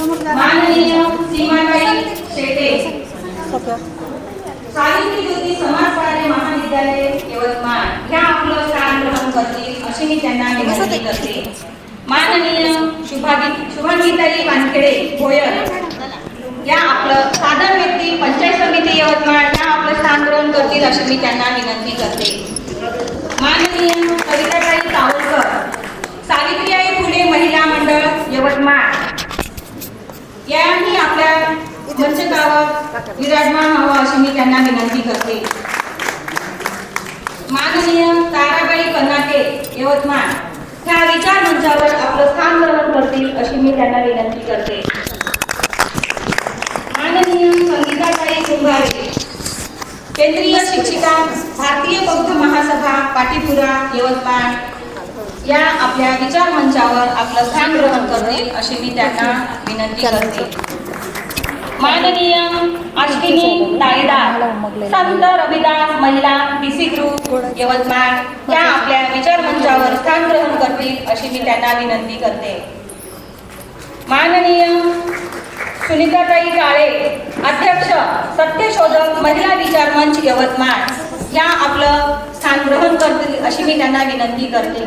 माननीय शेटे. सावित्री ज्योती महाविद्यालय यवतमाळ. आपलं स्थान ग्रहण करतील अशी मी त्यांना विनंती करते. माननीय शुभागी शुभांगीताई वानखेडे भोयर. या आपलं साधन व्यक्ती पंचायत समिती यवतमाळ या आपलं स्थान ग्रहण करतील अशी मी त्यांना विनंती करते. माननीय कविताताई कावळकर सावित्रीबाई फुले महिला मंडळ यवतमाळ. याही आपल्या मंचकावर विराजमान व्हावं अशी मी त्यांना विनंती करते. माननीय ताराबाई कर्नाटे यवतमाळ ह्या विचार मंचावर आपलं स्थान ग्रहण करतील अशी मी त्यांना विनंती करते. माननीय संगीताताई कुंभारे केंद्रीय शिक्षिका भारतीय बौद्ध महासभा पाटीपुरा यवतमाळ या आपल्या विचार मंचावर आपलं स्थान ग्रहण करतील अशी मी त्यांना विनंती करते. माननीय अश्विनी ताईदार संत रविदास महिला डीसी ग्रुप यवतमाळ या आपल्या विचार मंचावर स्थान ग्रहण करतील अशी मी त्यांना विनंती करते. माननीय सुनीताताई काळे अध्यक्ष सत्यशोधक महिला विचार मंच यवतमाळ या आपलं स्थान ग्रहण करतील अशी मी त्यांना विनंती करते.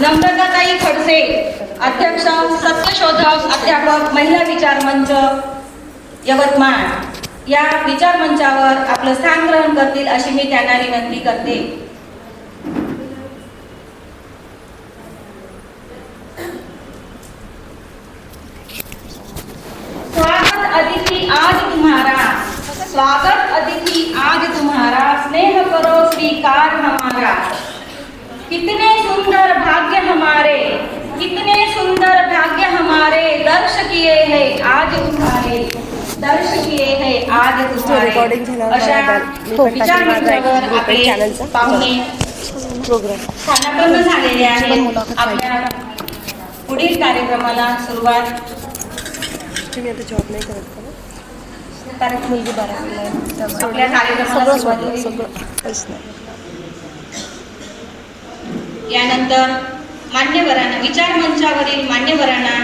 नम्रताताई खडसे अध्यक्ष सत्यशोधक अध्यापक महिला विचार मंच यवतमाळ. या विचार मंचावर आपलं स्थान ग्रहण करतील अशी मी त्यांना विनंती करते. स्वागत अतिथी आज तुम्हारा. स्वागत अतिथि आज तुम्हारा. स्नेह करो स्वीकार हमारा. कितने सुंदर भाग्य हमारे कितने सुंदर भाग्य हमारे दर्श किए हैं आज तुम्हारे दर्श किए हैं आज तुम्हारे अशा विचार आपले. पाहुणे स्थानापन्न झालेले पाहिजे. आपल्या पुढील कार्यक्रमाला सुरुवात तुम्ही आता जॉब नाही करत का? कार्यक्रम मुलगी आहे. आपल्या कार्यक्रमाला सुरुवात यानंतर मान्यवरांना विचार मंचावरील मान्यवरांना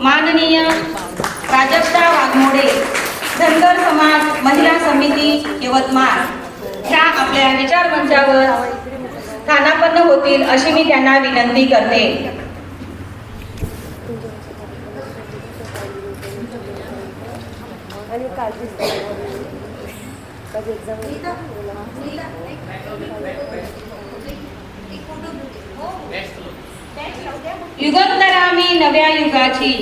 माननीय प्राजक्ता वाघमोडे धनगर समाज महिला समिती यवतमाळ. ह्या आपल्या विचार मंचावर स्थानापन्न होतील अशी मी त्यांना विनंती करते. आणि कधी एक्झाम युगंधरामी नव्या युगाची.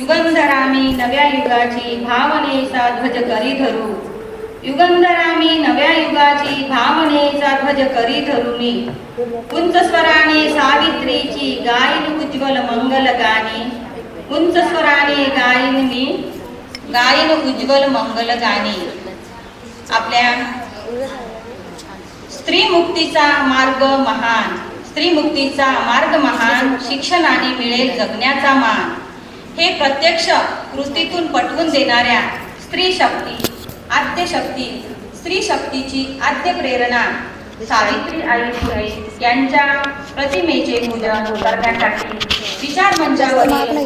युगंधरामी नव्या युगाची भावनेचा ध्वज करी धरू. युगंधरामी नव्या युगाची भावनेचा ध्वज करी धरू मी. उंच स्वराने सावित्रीची गायन उज्ज्वल मंगल गाणी. उंच स्वराने गायन मी. गायन उज्ज्वल मंगल गाणी. आपल्या स्त्री मुक्तीचा मार्ग महान. स्त्री मुक्तीचा मार्ग महान शिक्षणाने मिळेल जगण्याचा मान. हे प्रत्यक्ष कृतीतून पटवून देणाऱ्या स्त्री शक्ती आद्य शक्ती स्त्री शक्तीची आद्य प्रेरणा सावित्री आई यांच्या प्रतिमेचे पूजन करण्यासाठी विचार मंचावरील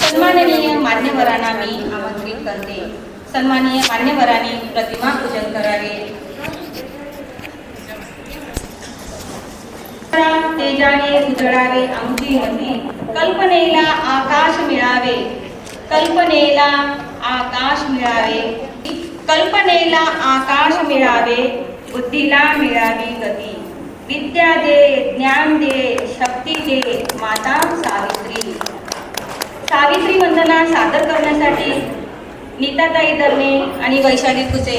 सन्माननीय मान्यवरांना मी आमंत्रित करते. सन्माननीय मान्यवरांनी प्रतिमा पूजन करावे. तेजाने उजळावे आमची कल्पनेला आकाश मिळावे. कल्पनेला आकाश मिळावे. कल्पनेला आकाश मिळावे. बुद्धीला मिळावी गती. विद्या दे ज्ञान दे शक्ती दे माता सावित्री. सावित्री वंदना सादर करण्यासाठी नीताताई दरणे आणि वैशाली कुसे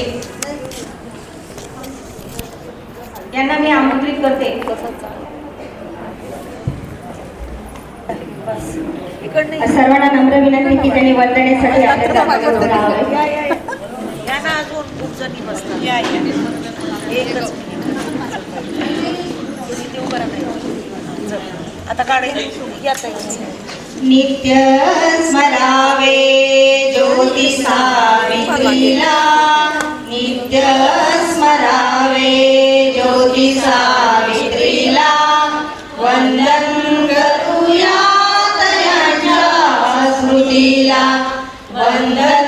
यांना मी आमंत्रित करते. सर्वांना नम्र विनंती की त्यांनी वंदनेसाठी. आता काढे या ताई. नित्य स्मरावे ज्योती सावित्रीला। नित्य स्मरावे ज्योती सावित्रीला। वंदन करूया तयांच्या स्मृतीला। वंदन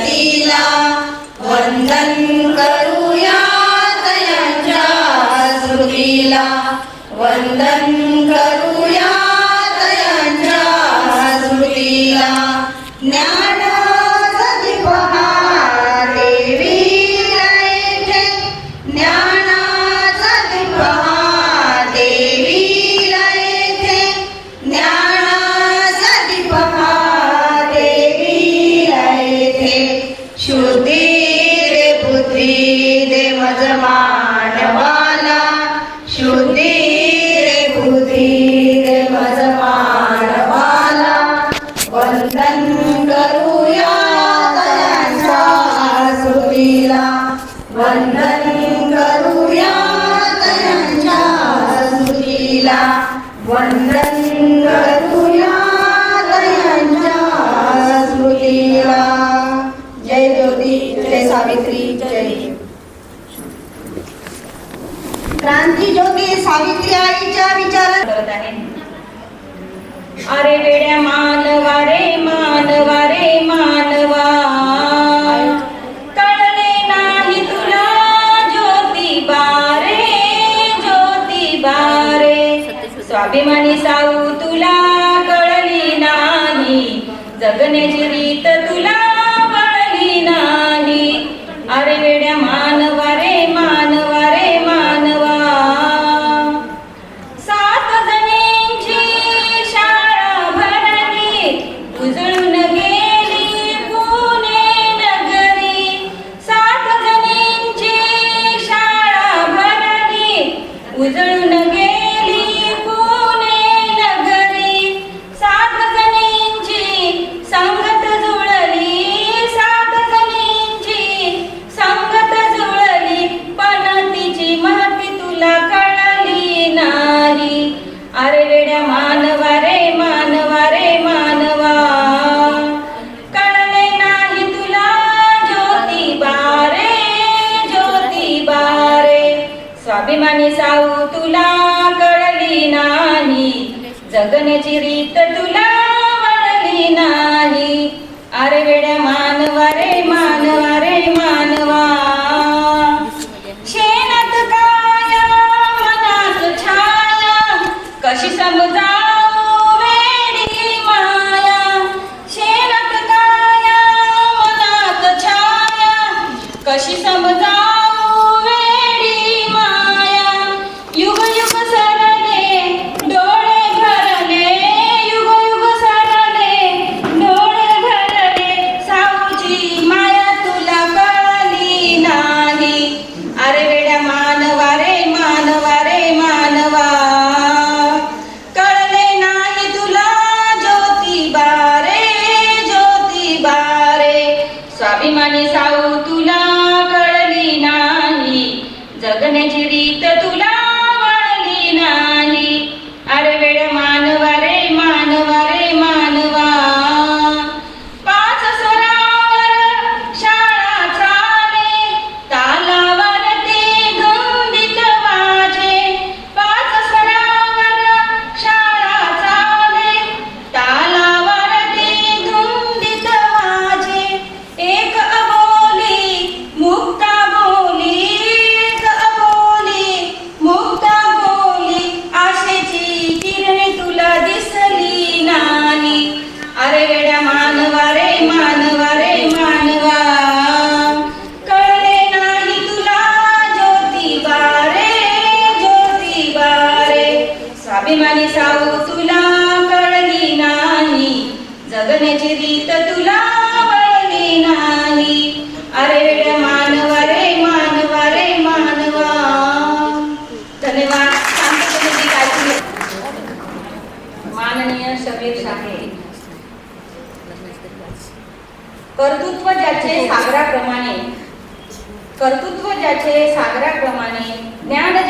तिला वंदन करूया तयांच्या स्मृतीला. वंदन करूया उजळून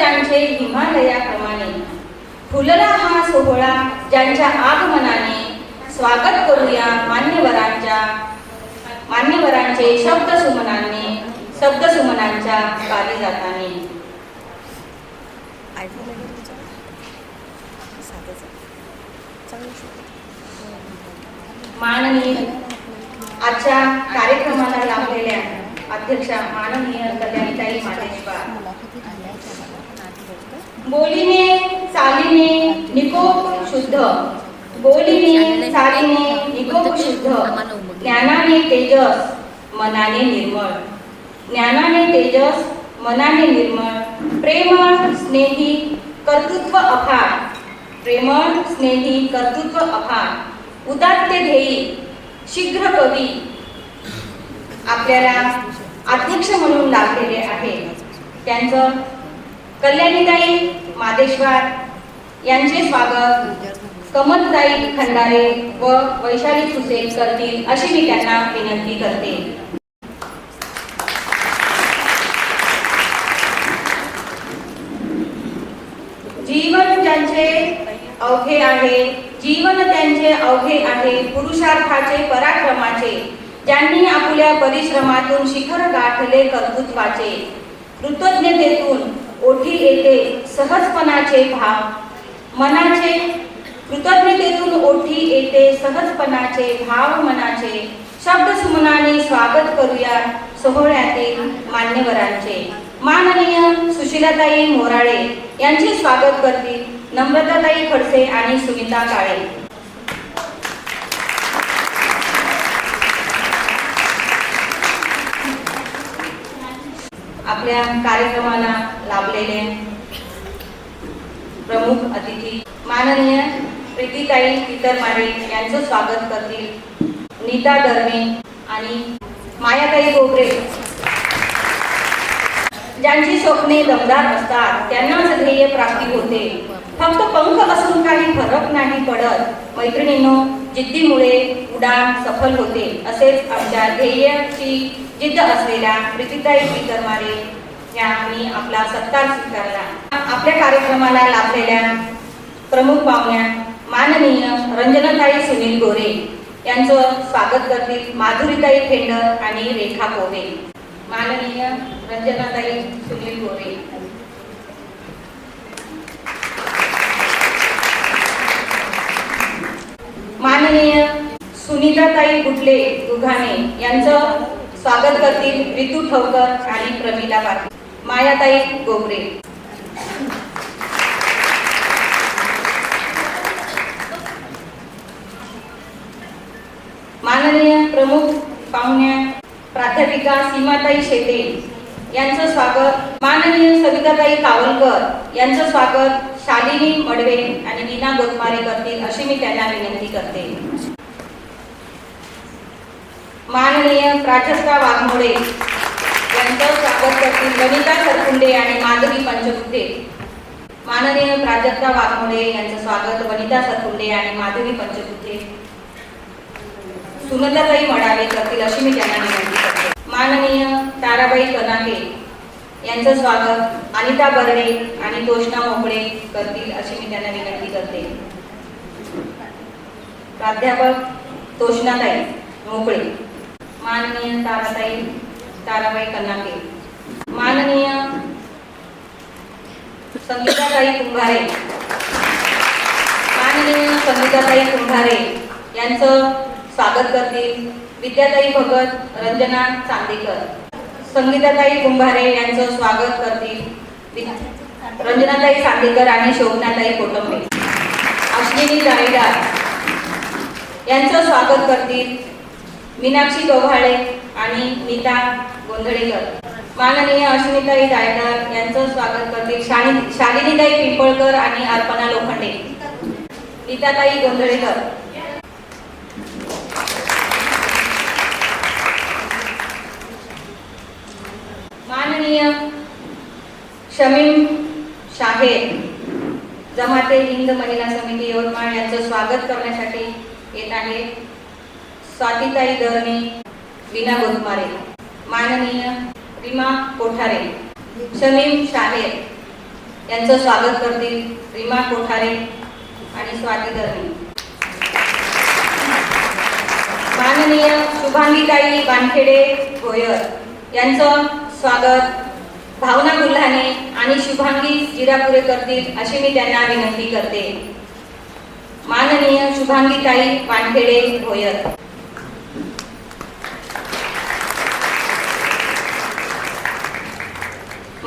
ज्यांचे हिमालयाप्रमाणे फुलला हा सोहळा ज्यांच्या आगमनाने स्वागत करूया मान्यवरांच्या मान्यवरांचे शब्द सुमनांनी शब्द सुमनांच्या पारिजाताने जाताने माननीय आजच्या कार्यक्रमाला लाभलेल्या अध्यक्षा माननीय कल्याणीताई मादेशवार. बोलीने चालीने निकोप शुद्ध. बोलीने चालीने निकोप शुद्ध. ज्ञानाने तेजस मनाने निर्मळ. ज्ञानाने तेजस मनाने निर्मळ. प्रेमळ स्नेही कर्तृत्व अफार प्रेमळ स्नेही कर्तृत्व अफार उदात्त ध्येयी शीघ्र कवी. आपल्याला अध्यक्ष म्हणून लाभलेले आहे. त्यांचं कल्याणीताई मादेश्वर यांचे स्वागत. कमलताई खंडारे व वैशाली सुसेल करतील अशी मी त्यांना विनंती करते. जीवन ज्यांचे अवघे आहे जीवन त्यांचे अवघे आहे पुरुषार्थाचे पराक्रमाचे ज्यांनी आपल्या परिश्रमातून शिखर गाठले कर्तृत्वाचे कृतज्ञतेतून ओठी येते. सहजपणाचे भाव. मनाचे कृतज्ञतेतून ओठी येते. सहजपणाचे भाव मनाचे. शब्द सुमनाने स्वागत करूया सोहळ्यातील मान्यवरांचे. माननीय सुशीलाताई मोराळे यांचे स्वागत करतील नम्रताताई खडसे आणि सुमिता काळे. आपल्या कार्यक्रमाला लाभलेले प्रमुख अतिथी माननीय प्रीतीताई पितरमारे यांचं स्वागत करतील. नीता दर्मे आणि मायाताई गोगरे ज्यांची स्वप्ने दमदार असतात त्यांनाच ध्येय प्राप्ती होते. फक्त पंख असून काही फरक नाही पडत. मैत्रिणींनो जिद्दीमुळे उडान सफल होते असेच आमच्या ध्येयाची जिद्द असलेल्या प्रीतीताई पितरमारे यांनी आपला सत्कार स्वीकारला. आपल्या कार्यक्रमाला लाभलेल्या प्रमुख पाहुण्या माननीय रंजनाताई सुनील गोरे यांचं स्वागत करतील माधुरीताई खेंडर आणि रेखा कोवे माननीय रंजनाताई सुनील गोरे. माननीय सुनीताताई गुटले दुघाणे यांचं स्वागत करतील रितू ठवकर आणि प्रमिला पाटील. मायाताई गोमरे. माननीय प्रमुख पाहुण्या प्राध्यापिका सीमाताई शेते यांचं स्वागत. माननीय सविताताई कावलकर यांचं स्वागत. शालिनी मडवे आणि नीना गोतमारे करतील अशी मी त्यांना विनंती करते. माननीय प्राजक्ता वाघमोडे यांचं स्वागत करतील वनिता सरकुंडे आणि माधवी पंचबुद्धे माननीय प्राजक्ता वाघमोडे यांचं स्वागत वनिता सरकुंडे आणि माधवी पंचबुद्धे सुनंदाताई मडावे करतील अशी मी त्यांना विनंती करते. माननीय ताराबाई कनाके यांचं स्वागत अनिता बर्डे आणि तोष्णा मोकळे करतील अशी मी त्यांना विनंती करते. प्राध्यापक तोष्णाताई मोकळे. माननीय ताराताई ताराबाई कनाके माननीय संगीताताई कुंभारे. माननीय संगीताताई कुंभारे यांचं स्वागत करतील विद्याताई भगत रंजना चांदेकर. संगीताताई कुंभारे यांचं स्वागत करतील रंजनाताई चांदेकर आणि शोभनाताई कोटंबे. अश्विनी जाळीदार. यांचं स्वागत करतील मीनाक्षी गव्हाळे आणि नीता गोंधळेकर. माननीय अश्विनीताई गायकर यांचं स्वागत करते शालिनीताई पिंपळकर आणि अर्पणा लोखंडे. नीताताई गोंधळेकर. माननीय शमीम शाहेर जमाते हिंद महिला समिती यवतमाळ यांचं स्वागत करण्यासाठी येत आहे. स्वातीताई दरणे विना गोतमारे माननीय रीमा कोठारे शमीम शाहेर यांचं स्वागत करतील रीमा कोठारे आणि स्वाती दरणे माननीय शुभांगीताई वानखेडे भोयर यांचं स्वागत भावना गुल्हाने आणि शुभांगी जिरापुरे करतील अशी मी त्यांना विनंती करते. माननीय शुभांगीताई वानखेडे भोयर.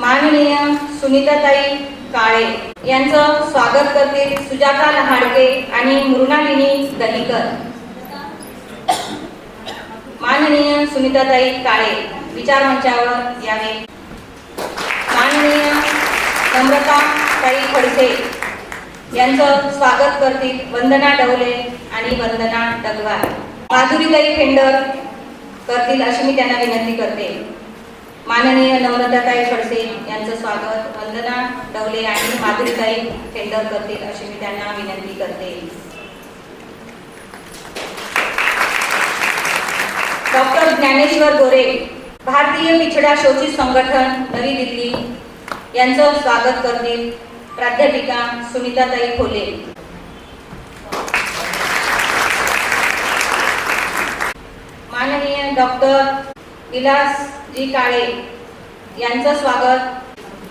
माननीय सुनीताताई काळे यांचं स्वागत करते सुजाता लहाडके आणि मृणालिनी दहीकर. माननीय सुनीताताई काळे विचार मंचावर यावे. माननीय नम्रता ताई खडसे यांचं स्वागत करतील वंदना डवले आणि वंदना डगवार माधुरीताई फेंडर करतील अशी मी त्यांना विनंती करते. माननीय नम्रताताई खडसे यांचं स्वागत वंदना डवले आणि माधुरीताई फेंडर करतील अशी मी त्यांना विनंती करते. डॉक्टर ज्ञानेश्वर गोरे भारतीय पिछडा शोषित संगठन नवी दिल्ली यांचं स्वागत करतील प्राध्यापिका सुनीताताई खोले. माननीय डॉक्टर विलासजी काळे यांचं स्वागत.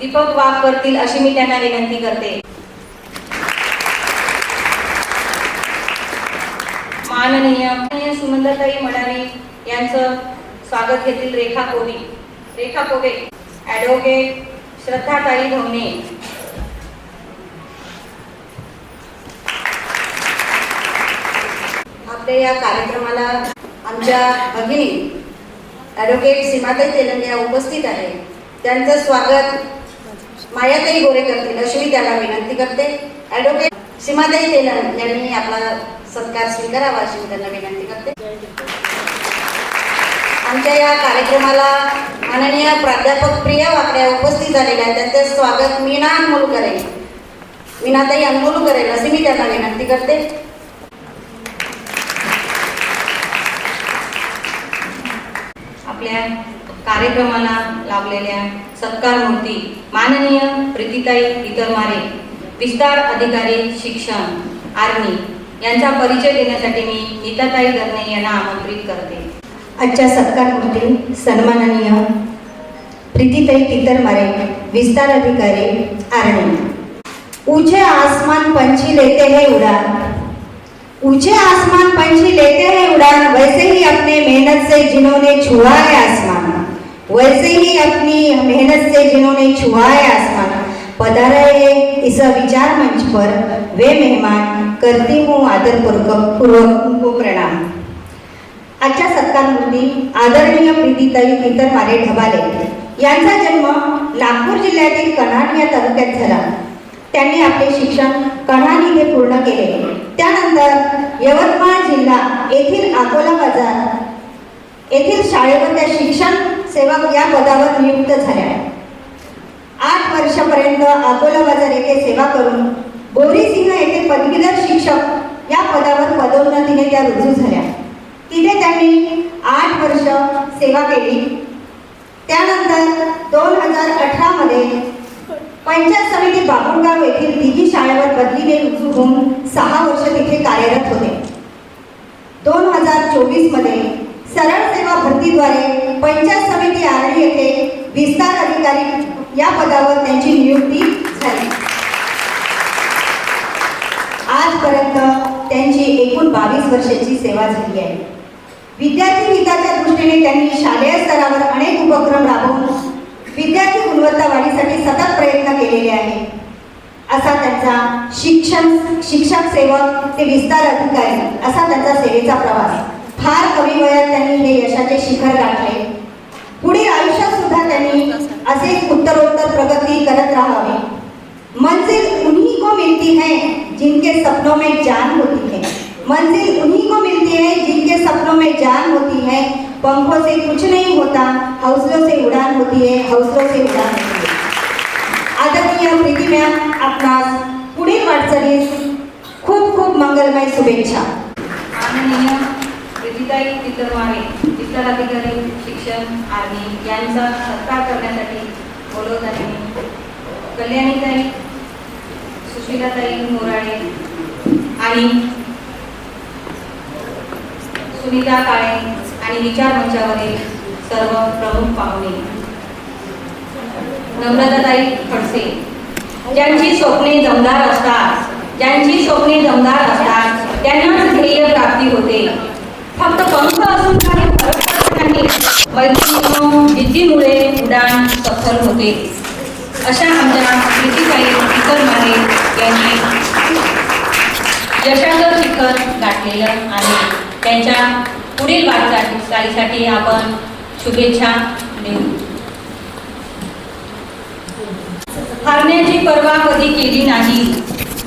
दीपक वाघ करतील अशी मी त्यांना विनंती करते. माननीय सुमंदताई मडाने यांचं स्वागत घेतील रेखा कोवी रेखा कोवे ॲडव्होकेट श्रद्धाताई धोने आपल्या या कार्यक्रमाला आमच्या भगिनी ॲडव्होकेट सीमाताई तेलंग या उपस्थित आहे. त्यांचं स्वागत मायाताई गोरे करतील अशी मी त्याला विनंती करते. ॲडव्होकेट सीमाताई तेलंग यांनी आपला सत्कार स्वीकारावा अशी मी त्यांना विनंती करते. आमच्या या कार्यक्रमाला माननीय प्राध्यापक प्रिया वाकड्या उपस्थित झालेल्या आहेत. त्यांचे स्वागत मीना अनमोल करेल मीनाताई अनमोल करेल अशी मी त्यांना विनंती करते. आपल्या कार्यक्रमाला लाभलेल्या सत्कार मूर्ती माननीय प्रीतीताई इतरमारे विस्तार अधिकारी शिक्षण आर्मी यांचा परिचय देण्यासाठी मी नीताताई दरणे यांना आमंत्रित करते. आजच्या सत्कारमूर्ती सन्माननीय प्रीतीताई तितरमारे विस्तार अधिकारी आर्मी. ऊंचे आसमान पंछी लेते हैं उड़ान. ऊंचे आसमान पंछी लेते हैं उड़ान वैसे ही अपने मेहनत से जिन्होंने छुआ है आसमान। वैसे ही अपनी मेहनत से जिन्होंने छुआ है आसमान। पधारे इस विचार मंच पर वे मेहमान करती हूँ आदर पूर्वक पूर्वक उनको प्रणाम। आजच्या सत्कारमूर्ती आदरणीय प्रीतीताई पितर मारे ढबाले यांचा जन्म नागपूर जिल्ह्यातील कन्हान या तालुक्यात झाला। त्यांनी आपले शिक्षण कन्हान पूर्ण केले. त्यानंतर यवतमाळ जिल्हा येथील अकोला बाजार येथील शाळेवर त्या शिक्षण सेवक या पदावर नियुक्त झाल्या. आठ वर्षापर्यंत अकोला बाजार येथे सेवा करून बोरीसिंह येथे पदवीधर शिक्षक या पदावर पदोन्नतीने त्या रुजू झाल्या. तिथे त्यांनी आठ वर्ष सेवा केली. त्यानंतर दोन हजार अठरामध्ये पंचायत समिती बाबुळगाव येथील दिघी शाळेवर बदलीने रुजू होऊन सहा वर्ष तिथे कार्यरत होते. दोन हजार चोवीसमध्ये सरळ सेवा भरतीद्वारे पंचायत समिती आरणी येथे विस्तार अधिकारी या पदावर त्यांची नियुक्ती झाली. आजपर्यंत त्यांची एकूण बावीस वर्षाची सेवा झाली आहे. विद्यार्थी हिताच्या दृष्टीने त्यांनी शालेय स्तरावर अनेक उपक्रम राबवून विद्यार्थी गुणवत्ता वाढीसाठी सतत प्रयत्न केलेले आहे असा त्यांचा शिक्षण शिक्षक सेवक ते विस्तार अधिकारी असा त्यांचा सेवेचा प्रवास. फार कमी वयात त्यांनी हे यशाचे शिखर गाठले. पुढील आयुष्यात सुद्धा त्यांनी असे उत्तरोत्तर प्रगती करत राहावे. मंजिल उन्हीं को मिलती है जिनके सपनों में जान होती है. मंजिल उन्हीं को मिलती है जिनके सपनों में जान होती है पंखों से कुछ नहीं होता हौसलों से उड़ान होती है हौसलों से उड़ान होती है। आदरणीय प्रीति मॅम आपणास पुढील वाटचालीस खूप खूप मंगलमय शुभेच्छा। आदरणीय प्रीतिताई तितरमारे विस्तार अधिकारी शिक्षण आर्मी यांचा सत्कार करण्यासाठी बोलवताना मी कल्याणीताई सुशीलाताई मोराळे आणि सुनीता काळे आणि विचार मंचावरील सर्व प्रमुख पाहुणे. नम्रताताई खडसे ज्यांची स्वप्ने दमदार असतात ज्यांची स्वप्ने दमदार असतात त्यांनाच ध्येय प्राप्ती होते. फक्त पंख असून काही फरक नाही. मैत्रिणीनो जिद्दीमुळे उडान सफल होते. अशा आमच्या प्रीतीताई इतर माने यांनी यशाचं शिखर गाठलेलं आहे. त्यांच्या पुढील वाटचालीसाठी आपण शुभेच्छा देऊ. हारण्याची पर्वा कधी केली नाही.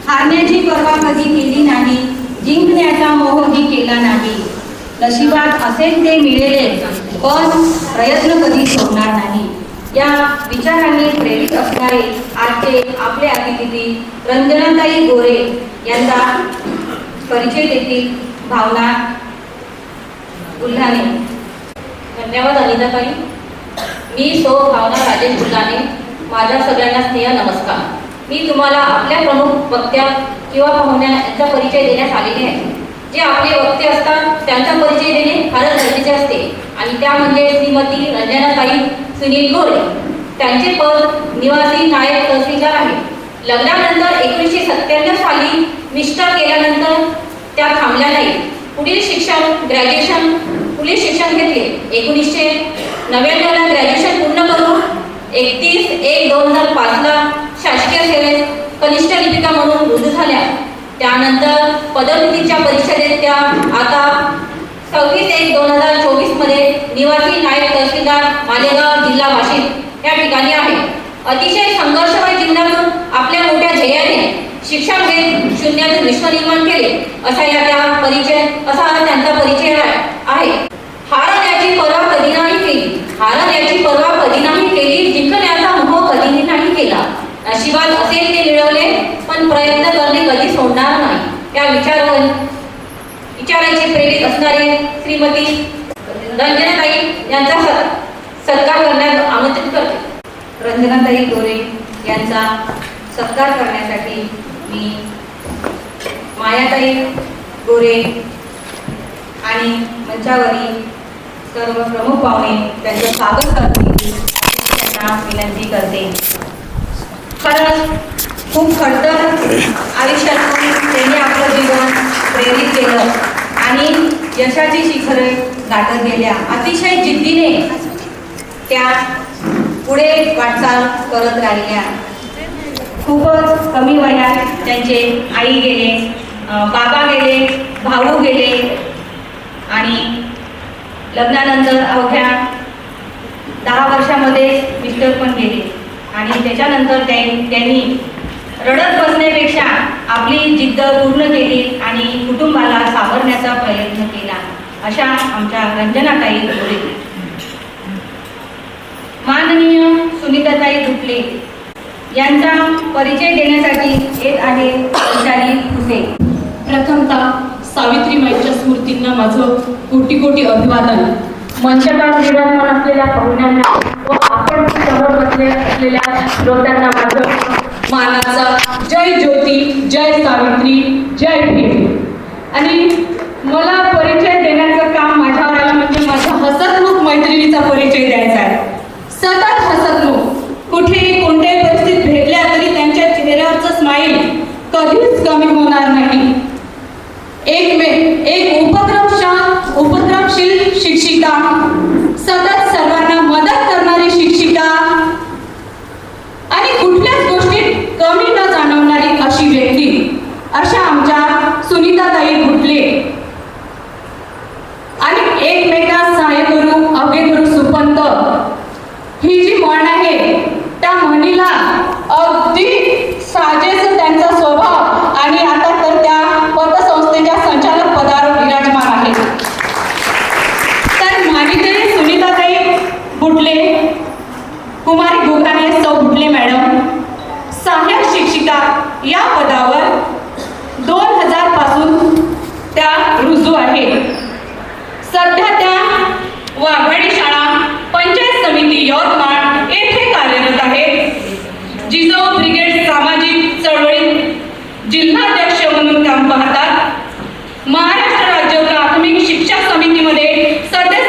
हारण्याची पर्वा कधी केली नाही. जिंकण्याचा मोहही केला नाही. नशिबात असेच ते मिळेले पण प्रयत्न कधी सोडणार नाही. या विचारांनी प्रेरित असणारे आजचे आपले अतिथी रंजनाताई गोरे यांचा परिचय देतील. भावना बुलढाणे. धन्यवाद अनिताताई. मी सो भावना राजेश बुलाने माझ्या सगळ्यांना स्नेह नमस्कार. मी तुम्हाला आपल्या प्रमुख वक्त्या किंवा पाहुण्या यांचा परिचय देण्यास आलेले आहे. जे आपले वक्ते असतात त्यांचा परिचय देणे फारच गरजेचे असते. आणि त्या म्हणजे श्रीमती रंजनाताई सुनील गोरे. त्यांचे पद निवासी नायक तहसीलदार आहे. लग्नानंतर एकोणीसशे सत्त्याण्णव साली मिस्टर केल्यानंतर त्या थांबल्या नाही पुढील शिक्षण ग्रॅज्युएशन पुढील शिक्षण घेतले. एकोणीसशे नव्याण्णवला ग्रॅज्युएशन पूर्ण करून एकतीस एक दोन हजार पाचला शासकीय सेवेत कनिष्ठ लिपिका म्हणून रुजू झाल्या. त्यानंतर पदोन्नतीच्या परिषदेत त्या आता सव्वीस एक दोन हजार चोवीसमध्ये निवासी नायक तहसीलदार मालेगाव जिल्हा वाशिम या ठिकाणी आहे. अतिशय संघर्षमय जीवनातून आपल्या मोठ्या ध्येयाने शिक्षण म्हणजे घेत शून्यातून विश्व निर्माण केले असा या त्या परिचय असा त्यांचा परिचय आहे. हार हारण याची पर्वा कधी नाही केली हारण याची पर्वा कधी नाही केली जिंकण्याचा मोह कधीही नाही केला. नशिबात असेल ते मिळवले पण प्रयत्न करणे कधी सोडणार नाही. या विचारावर विचारांचे प्रेरित असणारे श्रीमती रंजनाताई यांचा सत्कार करण्यात आमंत्रित करते. रंजनाताई गोरे यांचा सत्कार करण्यासाठी मी मायाताई गोरे आणि मंचावरील सर्व प्रमुख पाहुणे त्यांचं स्वागत करते. त्यांना विनंती करते. कारण खूप खडतर आयुष्यातून त्यांनी आपलं जीवन प्रेरित केलं आणि यशाची शिखरे गाठत गेल्या. अतिशय जिद्दीने त्या पुढे वाटचाल करत राहिल्या. खूपच कमी वयात त्यांचे आई गेले बाबा गेले भाऊ गेले आणि लग्नानंतर अवघ्या दहा वर्षामध्ये मिस्टर पण गेले. आणि त्याच्यानंतर त्यां- त्यांनी रडत बसण्यापेक्षा आपली जिद्द पूर्ण केली आणि कुटुंबाला सावरण्याचा प्रयत्न केला अशा आमच्या रंजनाताई गोरे माननीय सुनीताताई दुटले यांचा परिचय देण्यासाठी येत आहे वैशाली सावित्री प्रथमतः स्मृतींना माझं कोटी कोटी अभिवादन. मंचकात विराजमान असलेल्या पाहुण्यांना व आपण समोर बसले असलेल्या श्रोत्यांना माझं मानाचा जय ज्योती जय सावित्री जय भीम. आणि मला परिचय देण्याचं काम माझ्यावर आलं म्हणजे माझ्या हसतमुख मैत्रिणीचा परिचय द्यायचा आहे. शिक्षिका या पदावर दोन हजारपासून त्या रुजू आहे सध्या त्या वाघवाडी शाळा पंचायत समिती यवतमाळ येथे कार्यरत आहे जिजाऊ ब्रिगेड सामाजिक चळवळीत जिल्हाध्यक्ष म्हणून काम पाहतात. महाराष्ट्र राज्य प्राथमिक शिक्षक समितीमध्ये सदस्य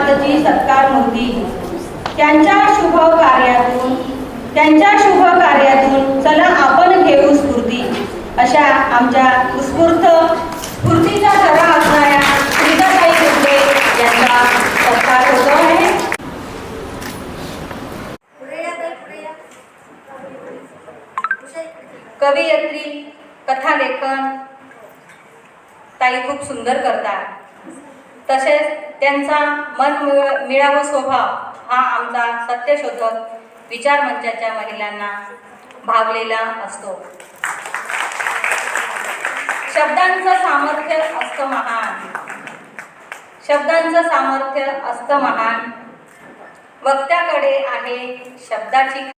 माताजी सत्कार मूर्ती त्यांच्या शुभ कार्यातून त्यांच्या शुभ कार्यातून चला आपण घेऊ स्फूर्ती. अशा आमच्या उत्स्फूर्त स्फूर्तीचा जरा असणाऱ्या श्रीताताई यांचा सत्कार होतो आहे. ताई खूप सुंदर करतात. तसेच त्यांचा मन मिळाव स्वभाव हा आमचा सत्यशोधक विचार मंचाच्या महिलांना भागलेला असतो. शब्दांचं सामर्थ्य असतं महान. शब्दांचं सामर्थ्य असतं महान. वक्त्याकडे आहे शब्दाची